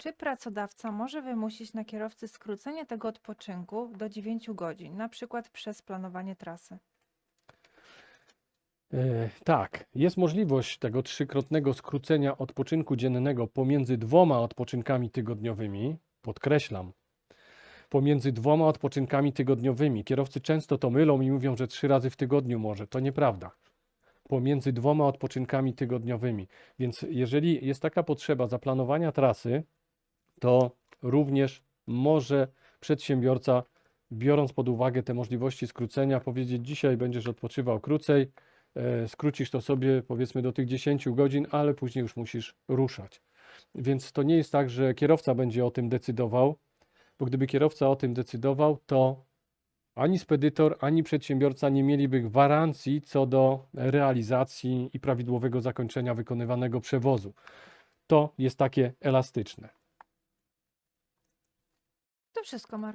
Czy pracodawca może wymusić na kierowcy skrócenie tego odpoczynku do 9 godzin, na przykład przez planowanie trasy? E, Tak, jest możliwość tego trzykrotnego skrócenia odpoczynku dziennego pomiędzy dwoma odpoczynkami tygodniowymi. Podkreślam, pomiędzy dwoma odpoczynkami tygodniowymi. Kierowcy często to mylą i mówią, że trzy razy w tygodniu może. To nieprawda. Pomiędzy dwoma odpoczynkami tygodniowymi. Więc jeżeli jest taka potrzeba zaplanowania trasy, to również może przedsiębiorca, biorąc pod uwagę te możliwości skrócenia, powiedzieć: Dzisiaj będziesz odpoczywał krócej, e, skrócisz to sobie powiedzmy do tych 10 godzin, ale później już musisz ruszać. Więc to nie jest tak, że kierowca będzie o tym decydował, bo gdyby kierowca o tym decydował, to ani spedytor, ani przedsiębiorca nie mieliby gwarancji co do realizacji i prawidłowego zakończenia wykonywanego przewozu. To jest takie elastyczne. To wszystko, Marku.